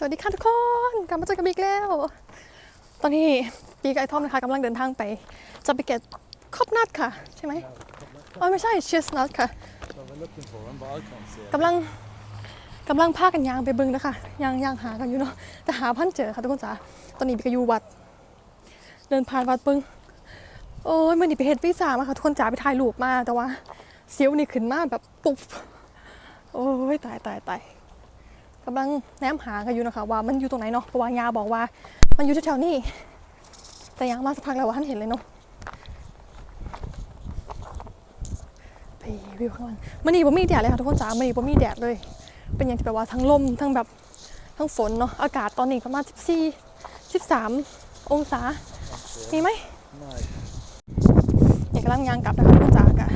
สวัสดีค่ะทุกคนกลับมาเจอกันอีกแล้ว ตอนนี้ปีกับไอทอมนะคะกำลังเดินทางไปจะไปเก็บคอบนัทค่ะ ใช่ไหมอ๋อไม่ใช่เชสนัทค่ะ So we're looking for them, but I can't see it. กำลังกำลังพากันยางไปเบึงนะคะยางยางหากันอยู่เนาะแต่หาพันเจอค่ะทุกคนจ๋าตอนนี้ปีก็อยู่วัด เดินผ่านวัดเบึงโอ้ยมันนี่ไปเฮ็ดวีซ่ามาค่ะทุกคนจ๋าไปถ่ายรูปมาแต่ว่าเสียวนี่ขึ้นมาแบบปุ๊บโอ้ยตายตายตาย กำลังแนมหากันอยู่นะคะว่ามันอยู่ตรงไหนเนาะเพราะว่ายาบอกว่า มันอยู่แถวๆนี้แต่ยังมาสักพักแล้วว่าท่านเห็นเลยเนาะไปวิวข้างล่างมันนี่บ่มีแดดเลยค่ะทุกคนจ๋ามันนี่บ่มีแดดเลย เป็นอย่างที่แบบว่าทั้งลมทั้งแบบทั้งฝนเนาะอากาศตอนนี้ประมาณ14 13 องศา มีไหม No. อย่างกำลังยางกลับนะคะทุกคนจ๋ากะ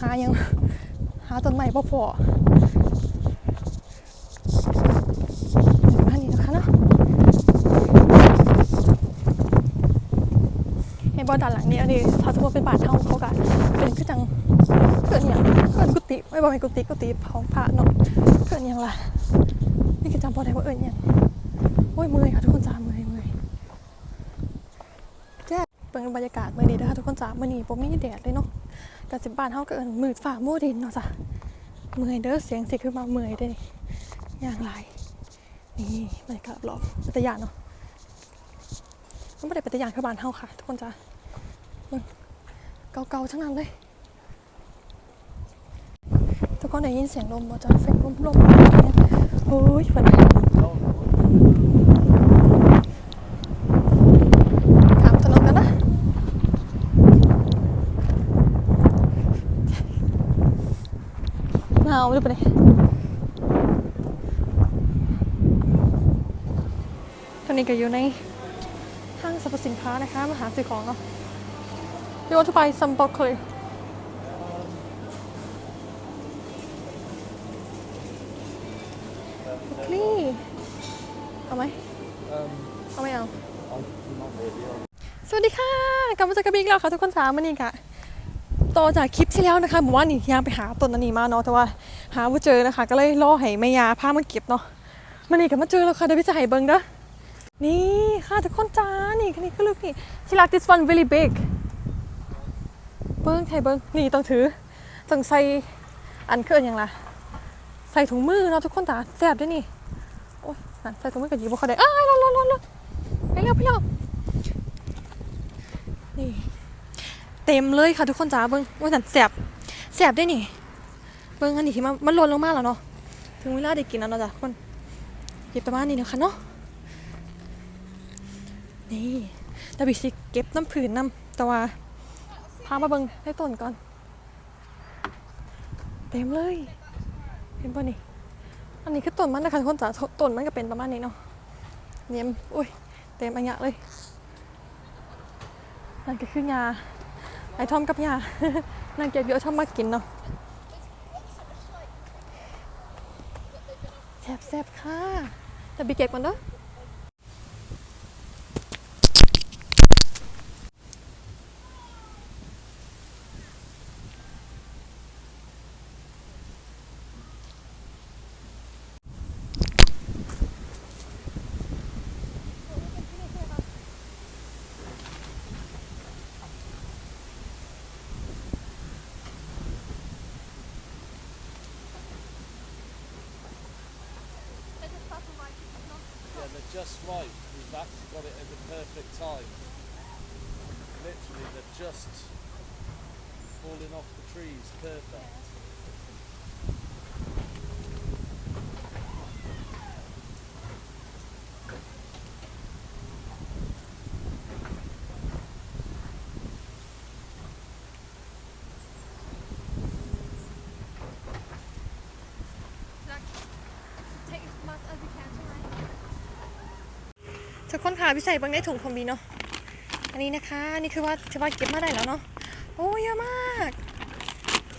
หายังหาต้นใหม่พอพออันนี้นะคะเนาะเห็น บอลด้านหลังนี้อันนี้ถ้าสมมติเป็นบาทเท่าเขากะเป็นคือจังเกิดอย่างเกิดกุฏิไม่บอกให้กุฏิกุฏิของพระเนาะเกิดอย่างล่ะนี่คือจำพอได้ว่าเอิญอย่างโอ้ยเมื่อยค่ะทุกคนจ้าเมื่อยเมื่อยแจ๊เป็นบรรยากาศเมื่อนี้นะคะทุกคนจ้าเมื่อนี้ผมมีแดดเลยเนาะกะสิบบ้านเฮาก็เอิญมืดฝ่ามัวดินเนาะจ้ะเมื่อยเด้อเสียงสิคือมาเมื่อยเด้อย่างไรนี่บรรยากาศรอบปัตยานเนาะมันไม่ได้ปัตยานคือบ้านเฮาค่ะ ทุกคนจ้า เบิ่งเก่าๆทั้งนั้นเลยทุกคนได้ยินเสียงลมบ่จ้ะเสียงลมลมโอ้ยฝนขามถนนกันนะหนาวหรือเปล่าเนี่ยตอนนี้ก็อยู่ในห้างสรรพสินค้านะคะ มาหาซื้อของเนาะ You want to buy some broccoli? broccoli เอาไหมเอาไม่เอา สวัสดีค่ะ กลับมาเจอกับบิ๊กแล้วค่ะทุกคนสามวันนี้ค่ะ ต่อจากคลิปที่แล้วนะคะผมว่านี่ยางไปหาต้นอันนี้มาเนาะ แต่ว่าหาไม่เจอนะคะ ก็เลยล่อให้แม่ยาพามาเก็บเนาะมันนี่ก็มาเจอแล้วค่ะ เดี๋ยวพี่จะให้เบิ้งเด้อนี่ค่ะทุกคนจ้า นี่นี่ก็ลูกนี่ she like this one really big เบิ้งให้เบิ้งนี่ต้องถือต้องใส่อันเครื่องอย่างไรใส่ถุงมือเนาะทุกคนจ้าแซ่บด้วยนี่โอ้ยนั่นใส่ถุงมือกับยิบบ่เขาได้อ้ายรอนร้อรอรอไปเร็วไปเร็วนี่เต็มเลยค่ะทุกคนจ้าเบิ้งว่าสันแสบแสบได้นี่ เบิ้งอันนี้ที่มันมันหล่นลงมาแล้วเนาะถึงเวลาได้กินแล้วเนาะจ้ะทุกคนหยิบประมาณนี้นะคะเนาะนี่แต่บิสิเก็บน้ำผืนน้ำแต่ว่า พามาเบิงให้ต้นก่อน เต็มเลย เห็นป่ะนี่ อันนี้คือต้นมันนะคะทุกคนจ้าต้นมันก็เป็นประมาณนี้เนาะเนี่ยอุ้ย เต็มอันยะเลยนั่นก็คือยาไอทอมกับยานั่นเก็บเยอะชอบมากินเนาะแซ่บแซ่บๆค่ะแต่บีเก็บก่อนเด้อ just right. We've actually got it at the perfect time. Literally, they're just falling off the trees. Perfect. ทุกคนค่ะพี่ใส่บังได้ถุงคอมบีเนาะอันนี้นะคะนี่คือว่าถือว่านเก็บมาได้แล้วเนาะโอ้เยอะมาก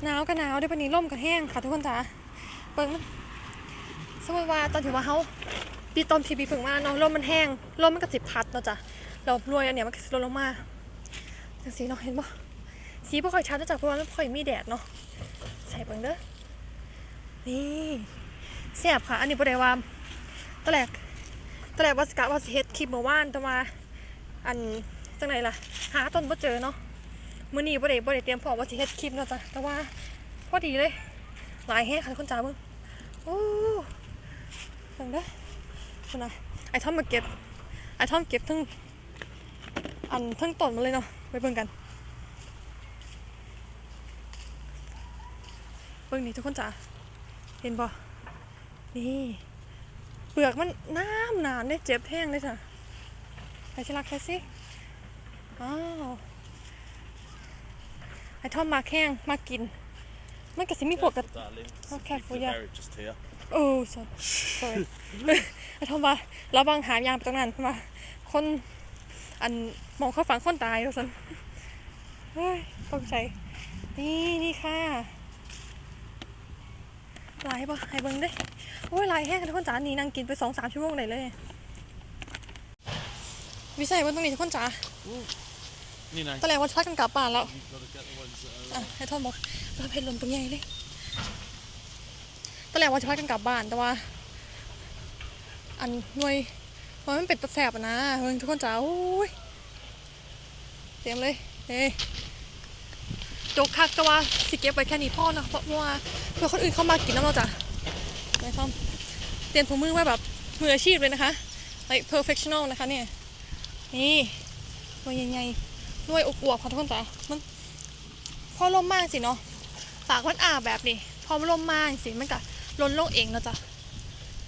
หนาวก็หนาวเดี๋ยววันนี้ร่มก็แห้งค่ะทุกคนจ๋าเบิ่งสมมติว่าตอนถือว่าเขาปีตอนทีปีเพิ่งมาเนาะร่มมันแห้งร่มมันก็สิพัดเนาะจ้ะเรารวยอันเนี้ยมันก็สิลดลงมาจังสีเนาะเห็นปะสีบ่ค่อยชัดเนอะจเพราะว่ามันบ่ค่อยมีแดดเนาะใส่เบิ่งเด้อนี่แซ่บค่ะ อันนี้บ่ได้ว่าตอนแรก ตอนแรกว่าสกะว่าสิเฮ็ดคลิปเมื่อวานแต่ว่าอันจังไหนล่ะ หาต้นบ่เจอเนาะมื้อนี้บ่ได้บ่ได้เตรียมพร้อมว่าสิเฮ็ดคลิปเนาะจ้ะแต่ว่าพอดีเลย หลายแฮะค่ะทุกคนจ้าเบิ่งโอ้เบิ่งเด้คุณน่ะไอ้ทอมมาเก็บไอ้ทอมเก็บทั้งอันทั้งต้นมาเลยเนาะไปเบิ่งกันเบิ่งนี่ทุกคนจ้าเห็นบ่นี่ ปลือกมันน้ำหนานได้เจ็บแห้งเลยจ้ะไปชิลักแค่สิอ้าวไอ้ทอมมาแข้งมากิน มันก็สิมีพวกกับ Careful, darling. Oh, careful, The yeah. berry just here. โอ้ sorry sorry ไอ้ทอมว่าระวังหามยางไปตรงนั้นเพราะว่าคนอันมองเข้าฝังคนตายว่าซั่นเฮ้ยตกใจนี่นี่ค่ะลายปะให้เบิ่งเด้ โอ้ยลายแห้งทุกคนจ๋านี่นั่งกินไปสองสามชั่วโมงเลยเลยวิสัยวันตรงนี้ทุกคนจ๋า You know, ตอนแรกว่าจะพักกันกลับบ้านแล้ว you've got to get the ones that are. อะให้ทอมบอกเราเพชรลมตรงใหญ่เลยตอนแรกว่าจะพากันกลับบ้านแต่ว่า อันหน่วยหน่วยมันเป็นตะแสบอะนะเฮ้ยทุกคนจ๋าโอ้ยเตรียมเลยเฮ้ยจกคักแต่ว่าสิเก็บไว้แค่นี้พ่อนะเพราะว่าเพื่อคนอื่นเข้ามากินน้ำเราจ้ะ ไอ้ทอมเตรียมถุงมือไว้แบบมืออาชีพเลยนะคะ like perfectional นะคะเนี่ยนี่หน่วยใหญ่ๆหน่วยอวบๆค่ะทุกคนจ๋ามันพอลมมากสิเนาะปากมันอาบแบบนี้พอมันลมมากสิมันก็ล้นโลกเองแล้วจ้ะ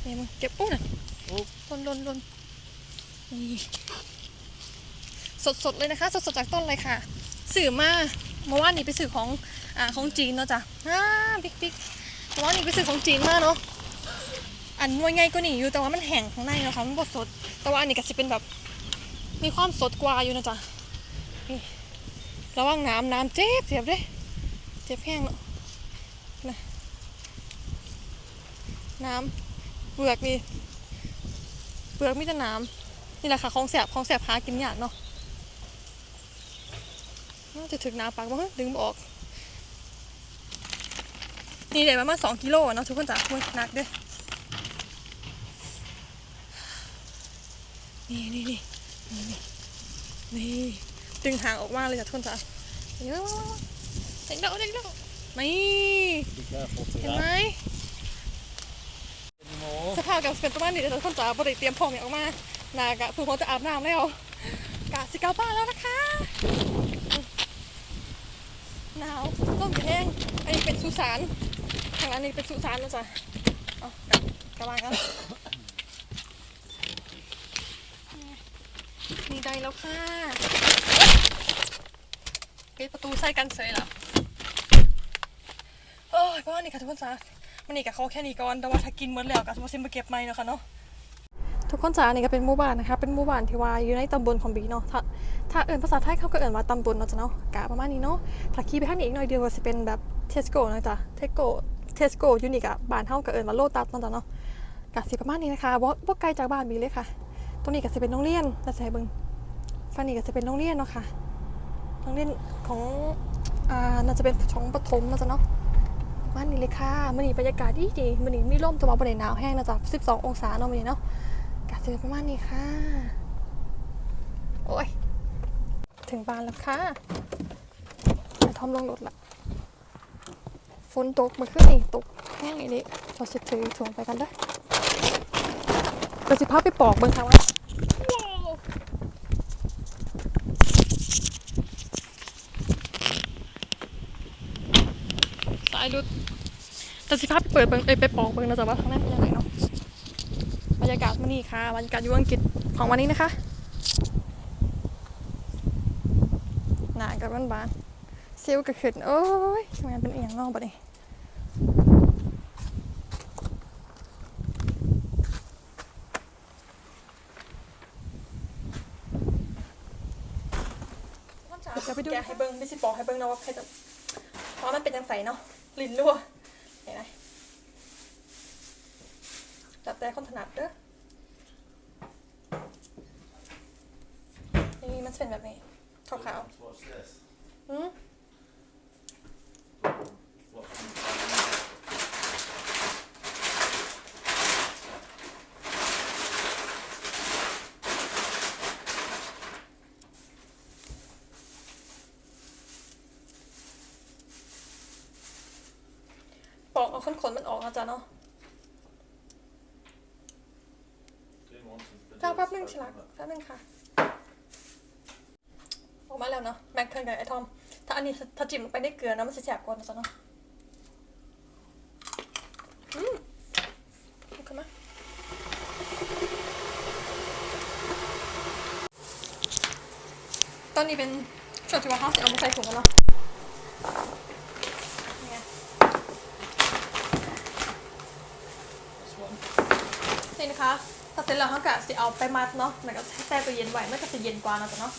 นี่มึงเก็บอู้น่ะโอ้ล้นล้นล้นนี่สดสดๆเลยนะคะสดสดๆจากต้นเลยค่ะ สื่อมาเมื่อวานนี้ไปสื่อของอ่าของจีนเนาะจ้ะอ่าบิ๊กบิ๊กเมื่อวานนี้ไปสื่อของจีนมาเนาะ อันนวยไงก็หนีอยู่แต่ว่ามันแห้งข้างในนะคะมันบดสด แต่ว่าอันนี้ก็จะเป็นแบบมีความสดกว่าอยู่นะจ๊ะนี่ระวังน้ำน้ำเจ็บเจ็บเด้เจ็บแห้งเนาะนะน้ำเปลือกนี่เปลือกมีแต่น้ำนี่แหละค่ะของแสบของแสบหากินยากเนาะน่าจะถึงน้ำปากบ้งดึงบออก นี่ได้ประมาณสองกิโลอะเนาะทุกคนจ้ะโอ้ยหนักเด้อ นี่นี่นี่นี่นี่นี่ดึงหางออกมาเลยจ้ะทุกคนจ้ะเดี๋ยวเด็กเดาเด็กเดาไม่ Be careful to เห็นไหม that. Anymore. สภาพกับเป็นประมาณนี้เดี๋ยวทุกคนจ้ะบริเตรียมพร้อมอย่างออกมานากะเพิ่งพอจะอาบน้ำแล้วกะสิเกาบ้านแล้วนะคะหนาวต้มแห้งอันนี้เป็นสุสานทางอันนี้เป็นสุสานนะจ๊ะเอากลับกลับบ้านกัน นี่ได้แล้วค่ะปิดประตูใส่กันเสยแล้วโอ้ยก็นี่ค่ะทุกคนจ้ามันนี่กับเขาแค่นี้ก่อน แต่ว่าถ้ากินหมดแล้วก็จะมาซิมไปเก็บใหม่เนาะค่ะเนาะทุกคนจ้านี่ก็เป็นหมู่บ้านนะคะ เป็นหมู่บ้านที่ว่าอยู่ในตำบลของบีเนาะ ถ้าถ้าเอ่นภาษาไทยเขาก็เอ่นว่าตำบลเนาะจ้ะเนาะกะประมาณนี้เนาะ ถ้าขี่ไปทางนี้อีกหน่อยเดียวก็จะเป็นแบบเทสโก้นะจ๊ะ เทสโก้ เทสโก้ยูนิกอะบ้านเฮาก็เอิ้นว่าโลตัสเนาะจ้ะเนาะกะสิประมาณนี้นะคะบ่บ่ไกลจากบ้านบีเลยค่ะ รงนี้ก็สิเป็นโรงเรียนแล้วสิให้เบิงฝั่งนี้ก็สิเป็นโรงเรียนเนาะค่ะโรงเรียนของอ่าน่าจะเป็นของปฐมนะจ๊ะเนาะบ้านนี้เลยค่ะมันนี้บรรยากาศดีดีมันนี้มีลมแต่ว่าบริเวณหนาวแห้งนะจ๊ะ12 องศาเนาะมันนี้เนาะกาศจะเป็นประมาณนี้ค่ะ โอ้ย ถึงบ้านแล้วค่ะไอทอมลงรถละฝนตกมาขึ้นนี่ตกแห้งอีนี่เราจะถือถุงไปกันด้อเราสิพาไปปอกเบิ่งค่ะว่าว้าว สายรุดแต่สิภาพไปเปิดเบิ่งเอ้ยไปปอกเบิ่งนะจ๊ะว่าข้างในเป็นยังไงเนาะบรรยากาศวันนี้ค่ะบรรยากาศอยู่อังกฤษของวันนี้นะคะหนากับบ้านบานๆซิลก็ขึ้นโอ้ยทำไมเป็นเอียงเนอกบ่นี่เดี๋ยวไปดูแกะให้เบิ่งไม่สิปอกให้เบิ่งนะว่าใครจะเพราะมันเป็นยังใสเนาะ ลิ้นรั่วเห็นไหมจับแต่คนถนัดเด้อนี่มันจะเป็นแบบนี้ขาว Watch this. ๆอืม เอาขนๆมันออกนะจ๊ะเนาะ Doing one some เจ้า videos แป๊บนึง spoken ฉลาก about. แป๊บนึงค่ะ ออกมาแล้วเนาะแม็กเทิร์นกับไอทอม ถ้าอันนี้ถ้าจิ้มลงไปได้เกลือนะมันจะแสบกว่านะจ๊ะเนาะอืมลุกขึ้นมาตอนนี้เป็นช่วงที่ว่าเขาจะเอามาใส่ถุงกันเนาะเนี่ย This one. นี่นะคะถ้าเสร็จแล้วเขาก็จะเอาไปมัดเนาะแล้วก็แช่ตัวเย็นไว้มันก็จะเย็นกว่านะจ๊ะเนาะ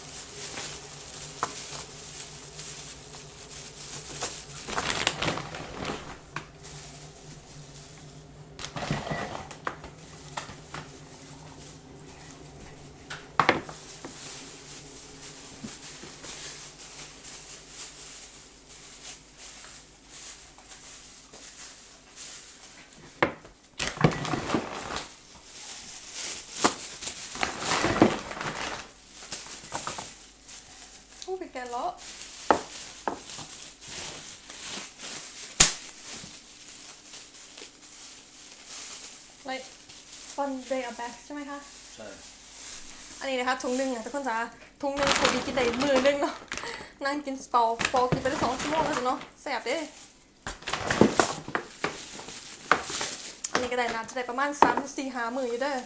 one day a bag ใช่ไหมคะ So, อันนี้นะคะถุงหนึ่งอะทุกคนจ๋าถุงหนึ่งพอดีกินได้มือหนึงเนาะนั่งกินสเปาปอกินไปได้สองชั่วโมงแล้วจ้ะเนาะแสบเด้อันนี้ก็ได้นะจะได้ประมาณสามสี่ห้ามืออยู่เด้อ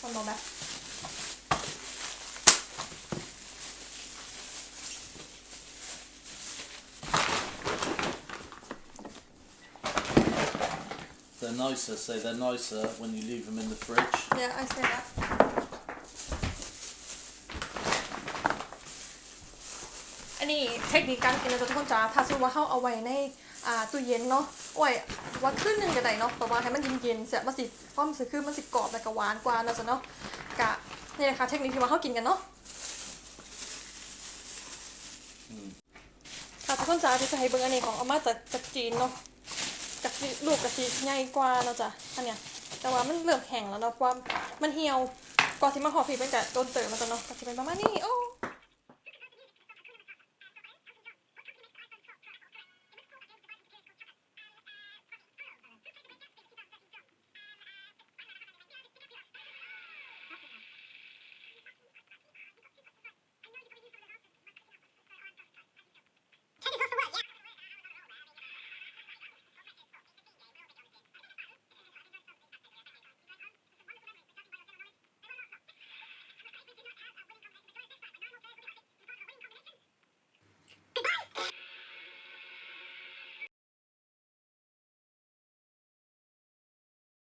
คนบอกแบบ nicer, say they're nicer when you leave them in the fridge. Yeah, I say that. อันนี้เทคนิคการกินนะจ๊ะทุกคนจ๋าถ้าสมมติว่าเขาเอาไว้ในอ่าตู้เย็นเนาะโอ้ยว่าขึ้นหนึ่งก็ได้เนาะแต่ว่าให้มันเย็นๆเสร็จมันสิความรู้สึกคือมันสิกรอบแล้วก็หวานกว่านะจ๊ะเนาะกะนี่นะคะเทคนิคที่ว่าเขากินกันเนาะอืมค่ะทุกคนจ๋าที่จะให้เบิ่งอันนี้ของเอามาจากจากจีนเนาะะทิลูกกะทิใหญ่กว่าเนาะจ้ะอันเนี้ยแต่ว่ามันเริ่มแห้งแล้วเนาะเพราะว่ามันเหี่ยวก่อนที่มันห่อผีเป็นกะต้นเติมมาจ้ะเนาะกะทิเป็นประมาณนี้โอ้